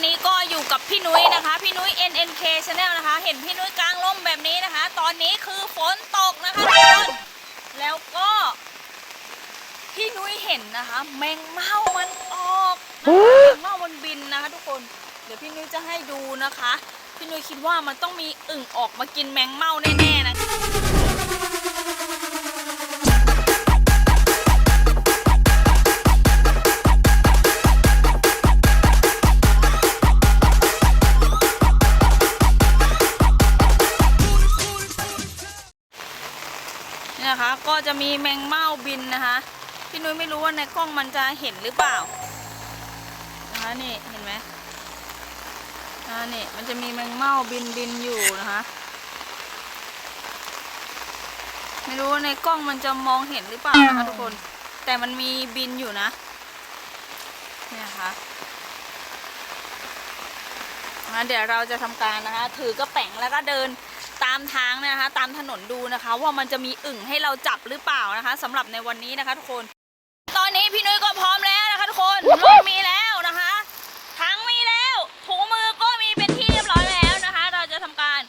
วันนี้ก็อยู่กับพี่นุ้ยนะคะ พี่นุ้ย NNK Channel นะคะ เห็นพี่นุ้ยกลางร่มแบบนี้นะคะ ตอนนี้คือฝนตกนะคะทุกคนแล้วก็ พี่นุ้ยเห็นนะคะ แมงเม่ามันออกนะคะแมงเม่ามันบินนะคะ ทุกคน เดี๋ยวพี่นุ้ยจะให้ดูนะคะ พี่นุ้ยคิดว่ามันต้องมีอึ่งออกมากินแมงเม่าแน่ๆนะคะ จะมีแมงเม่าบินนะคะ พี่นุ้ยไม่รู้ว่าในกล้องมันจะเห็นหรือเปล่านะคะนี่เห็นไหมอ่านี่มันจะมีแมงเม่าบินบินอยู่นะคะ ไม่รู้ว่าในกล้องมันจะมองเห็นหรือเปล่านะคะทุกคน แต่มันมีบินอยู่นะเนี่ยนะคะงั้นเดี๋ยวเราจะทำการนะคะ ถือกระแป๋งแล้วก็เดิน ตามทางนะคะ ตามถนนดูนะคะ ว่ามันจะมีอึ่งให้เราจับหรือเปล่านะคะสำหรับในวันนี้นะคะ ทุกคน ตอนนี้พี่นุ้ยก็พร้อมแล้วนะคะ ทุกคนร่มมีแล้วนะคะถังมีแล้วถุงมือก็มีเป็นที่เรียบร้อยแล้วนะคะ เราจะทำการ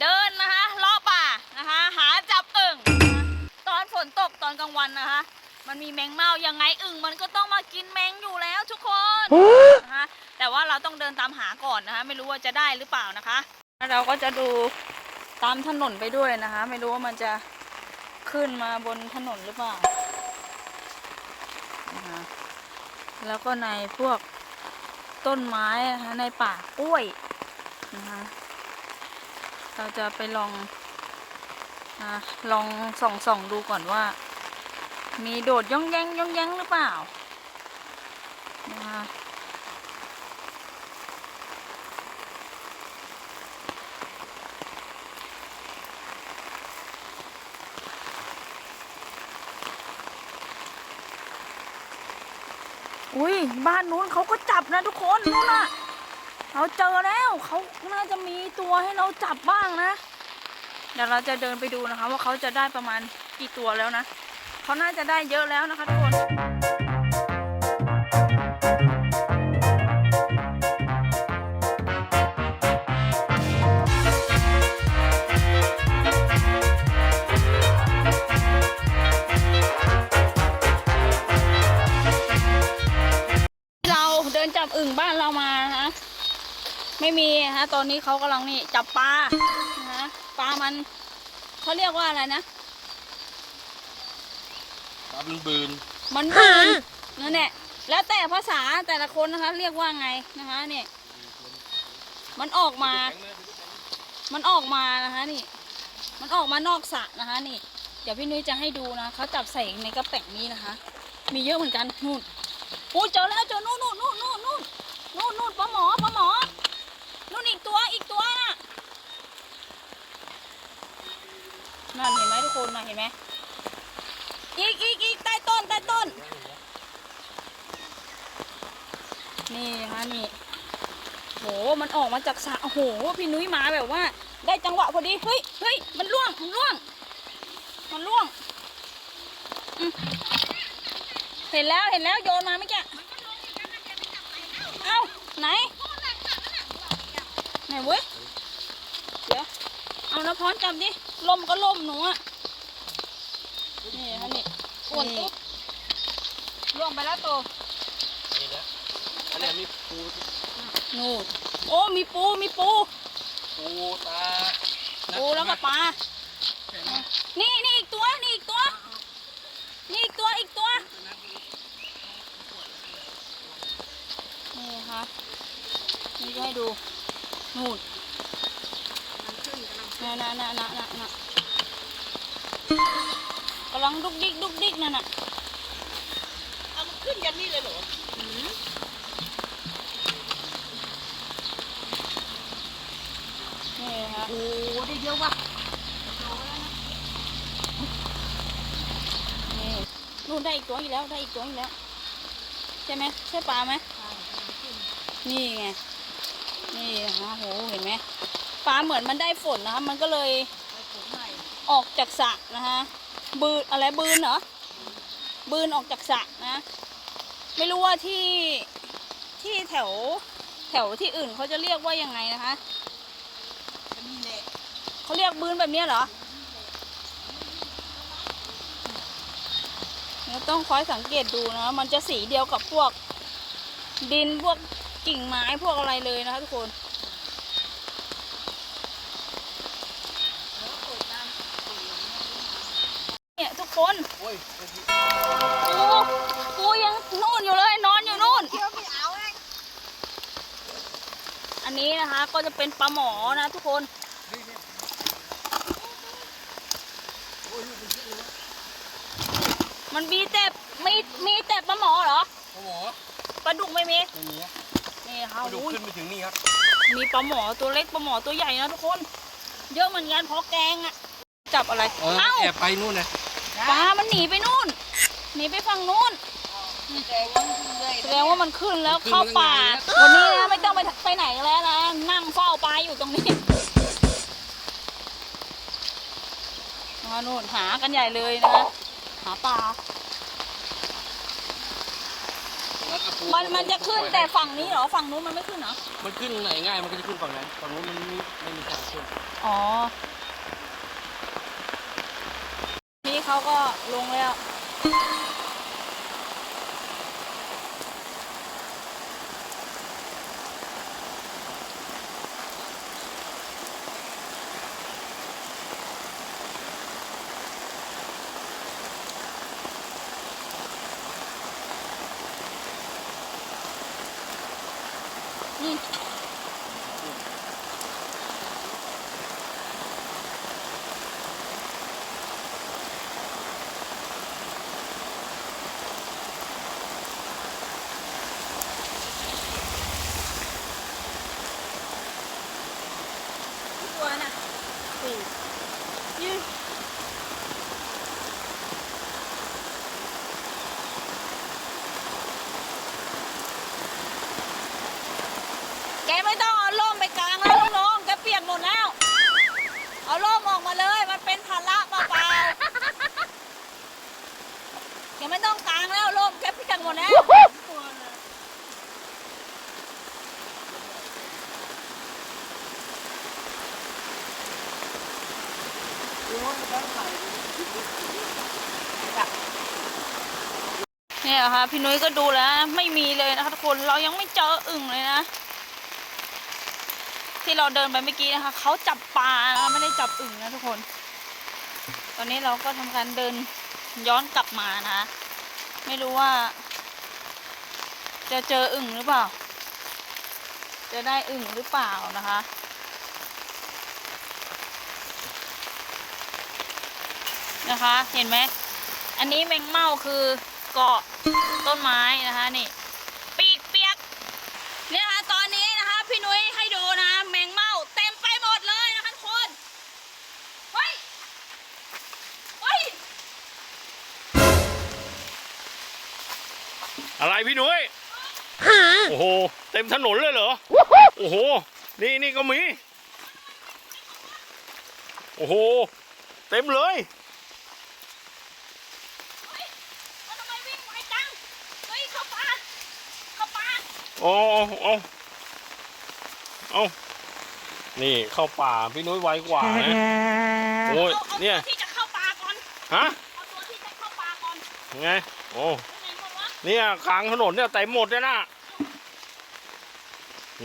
เดินนะคะเลาะป่านะคะ หาจับอึ่งะะตอนฝนตกตอนกลางวันนะคะ มันมีแมงเม่ายังไงอึ่งมันก็ต้องมากินแมงอยู่แล้วทุกคนนะคะแต่ว่าเราต้องเดินตามหาก่อนนะคะ ไม่รู้ว่าจะได้หรือเปล่านะคะ เราก็จะดู ตามถนนไปด้วยนะคะ ไม่รู้ว่ามันจะขึ้นมาบนถนนหรือเปล่านะคะแล้วก็ในพวกต้นไม้นะคะในป่ากล้วยนะคะเราจะไปลองอะลองส่องส่องดูก่อนว่า มีโดดย่องแยงย่องแยงหรือเปล่านะคะ อุ้ยบ้านนู้นเขาก็จับนะทุกคนนู้นน่ะเราเจอแล้วเขาน่าจะมีตัวให้เราจับบ้างนะ เดี๋ยวเราจะเดินไปดูนะคะ ว่าเขาจะได้ประมาณกี่ตัวแล้วนะเขาน่าจะได้เยอะแล้วนะคะทุกคน ไม่มีนะคะตอนนี้เขากำลังนี่จับปลานะคะปลามันเขาเรียกว่าอะไรนะปลาบึงบืนมันบืนนั่นแหละแล้วแต่ภาษาแต่ละคนนะคะ เรียกว่าไงนะคะเนี่ยมันออกมา มันออกมานะคะนี่ มันออกมานอกสระนะคะนี่ เดี๋ยวพี่นุ้ยจะให้ดูนะเขาจับใส่ในกระแป๋งนี้นะคะ มีเยอะเหมือนกันนู่นโอ้เจอแล้วเจอนู่นนู่นนู่นนู่นนู่นนู่นนู่นปลาหมอปลาหมอนู่นอีกตัวอีกตัวน่ะนั่นเห็ น่ะเห็นไหมอีกอีกอีกใต้ต้นใต้ต้น นี่นะคะนี่โหมันออกมาจากสระโอ้โหพี่นุ้ยมาแบบว่า ได้จังหวะพอดีเฮ้ยเฮ้ยมันล่วงมันล่วง มันล่วงเห็นแล้วเห็นแล้วโยนมาเมื่อกี้เอ้าไหนไหนเว้ยเดี๋ยวเอาน้ำพรจับดิลมก็ลมหนูอะ นี่อ้วนตุ๊บล่วงไปแล้วตัวนี่นะอันนี้มีปูนู่นโอ้มีปูมีปู ปูตาปูแล้วก็ปลา นี่นี่อีกตัวนี่อีกตัว นี่อีกตัวอีกตัว นี่ค่ะนี่จะให้ดูนู่นน่ะน่ะน่ะน่ะน่ะน่ะ กำลังดุกดิกดุกดิกนั่นน่ะเอามันขึ้นยันนี่เลยเหรอนี่ค่ะโอ้ได้เยอะว่ะนี่นู่นได้อีกตัวอีกแล้วได้อีกตัวอีกแล้ว ใช่ไหมใช่ปลาไหมนี่ไงนี่นะคะโหเห็นไหมปลาเหมือนมันได้ฝนนะคะมันก็เลยออกจากสระนะคะ บืนอะไรบืนเหรอบืนออกจากสระนะ ไม่รู้ว่าที่ที่แถวแถวที่อื่นเขาจะเรียกว่ายังไงนะคะนี่แหละเขาเรียกบืนแบบเนี้ยเหรอเราต้องคอยสังเกตดูนะมันจะสีเดียวกับพวกดินพวกกิ่งไม้พวกอะไรเลยนะคะทุกคน เนี่ยทุกคน โอ้ย กูกูยังนู่นอยู่เลยนอนอยู่นู่น เที่ยวไม่เอาเอง อันนี้นะคะ ก็จะเป็นปลาหมอนะทุกคนมันมีแต่มีมีแต่ปลาหมอเหรอโอ้โหปลาดุกไม่มีไม่มีอะนี่นะคะมาดูอุ้ยขึ้นไปถึงนี่ครับ มีปลาหมอตัวเล็กปลาหมอตัวใหญ่นะทุกคน เยอะเหมือนกันเพราะแกงอะจับอะไรเออเอ้าแอบไปนู่นนะปลามันหนีไปนู่นหนีไปฝั่งนู่น แสดงว่ามันขึ้นแล้วเข้าป่า วันนี้นะไม่ต้องไปไปไหนแล้วนะ นั่งเฝ้าปลาอยู่ตรงนี้มานู่นหากันใหญ่เลยนะ หาปลา มันมันจะขึ้นแต่ฝั่งนี้เหรอ ฝั่งนู้นมันไม่ขึ้นเหรอ มันขึ้นไหนง่ายมันก็จะขึ้นฝั่งนั้น ฝั่งนู้นมันไม่ไม่มีทางขึ้น อ๋อนี่เขาก็ลงแล้ว แกไม่ต้องเอาล่มไปกลางแล้วลูกน้องแกเปียกหมดแล้ว เอาล่มออกมาเลย มันเป็นภาระเปล่าๆแกไม่ต้องกลางแล้วล่มแกเปียกหมดแล้วเนี่ยค่ะพี่นุ้ยก็ดูแล้ว ไม่มีเลยนะคะทุกคนเรายังไม่เจออึ่งเลยนะ ที่เราเดินไปเมื่อกี้นะคะเขาจับปลานะไม่ได้จับอึ่งนะทุกคน ตอนนี้เราก็ทำการเดินย้อนกลับมานะ ไม่รู้ว่า จะเจออึ่งหรือเปล่า จะได้อึ่งหรือเปล่านะคะนะคะ เห็นไหม อันนี้แมงเม่าคือเกาะต้นไม้นะคะนี่ อะไรพี่หนุ่ยโอ้โห เต็มถนนเลยเหรอ โอ้โห นี่นี่ก็มี โอ้โห เต็มเลยเฮ้ยมันทำไมวิ่งไวจังเฮ้ยเข้าป่าเข้าป่าโอ้เอาเอานี่เข้าป่าพี่นุ้ยไวกว่านะโอ้ยเอาเอาเนี่ตัยวที่จะเข้าป่าก่อน ฮะเอาตัวที่จะเข้าป่าก่อนไง โอ้ เนี่ยกลางถนนเนี่ยเต็มหมดเลยนะ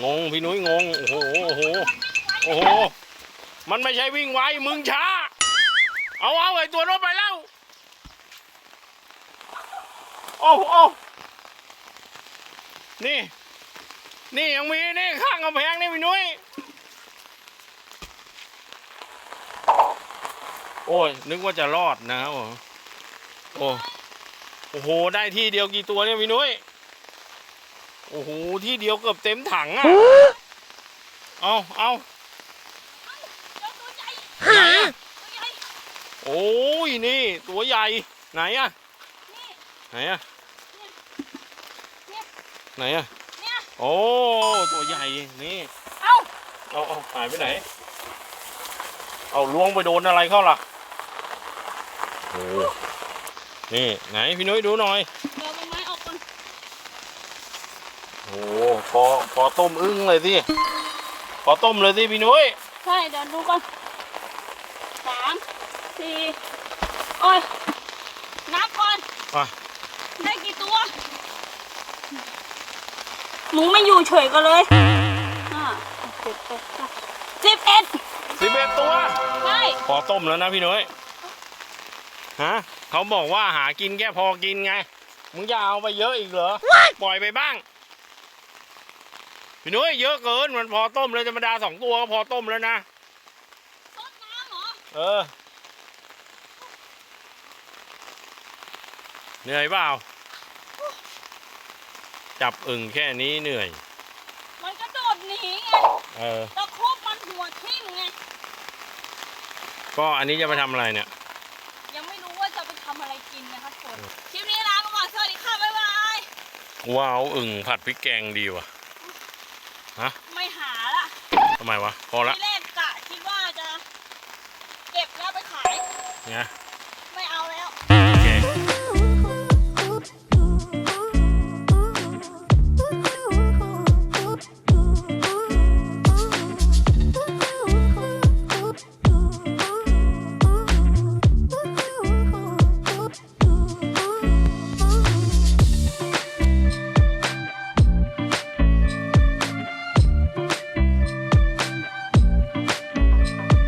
งงพี่นุ้ยงงโอ้โหโอ้โหโอ้โหมันไม่ใช่วิ่งไวมึงช้า เอาเอาไอ้ตัวโน้นไปแล้วโอ้โอ้นี่ นี่ยังมีนี่ข้างกำแพงนี่พี่นุ้ยโอ้ยนึกว่าจะรอดนะโอ้ โอ้โอ้โห ได้ที่เดียวกี่ตัวเนี่ยพี่นุ้ย โอ้โห ที่เดียวเกือบเต็มถังอะ เอาเอาเจ้าตัวใหญ่ไหนอะตัวใหญ่โอ้ย นี่ ตัวใหญ่ ไหนอะนี่ไหนอะเนี่ยไหนอะเนี่ยโอ้ ตัวใหญ่ นี่ เอ้าเอาเอาหายไปไหน เอาล้วงไปโดนอะไรเข้าล่ะโอ้ นี่ไหนพี่นุ้ยดูหน่อยเดี๋ยวเอาใบไม้ออกก่อนโโอ้พอพอต้มอึ้งเลยสิพอต้มเลยสิพี่นุ้ยใช่เดี๋ยวดูก่อนสามสี่โอ้ยนับก่อนอะได้กี่ตัวหมูไม่อยู่เฉยกันเลยห้าหกเจ็ดแปดเก้าสิบเอ็ดสิบเอ็ดตัว ใช่พอต้มแล้วนะพี่นุ้ยฮะ เขาบอกว่าหากินแค่พอกินไง มึงจะเอาไปเยอะอีกเหรอ ปล่อยไปบ้าง พี่นุ้ยเยอะเกินมันพอต้มเลยธรรมดาสองตัวก็พอต้มแล้วนะ ต้นน้ำเหรอ เออ เหนื่อยเปล่า จับอึ่งแค่นี้เหนื่อย มันกระโดดหนีไงเออ ตะครุบมันหัวทิ่มไง ก็อันนี้จะไปทำอะไรเนี่ย ว้าวอึ่งผัดพริกแกงดีว่ะไม่หาละทำไมวะพอละที่แรกกะคิดว่าจะ เก็บแล้วไปขายเนี่ย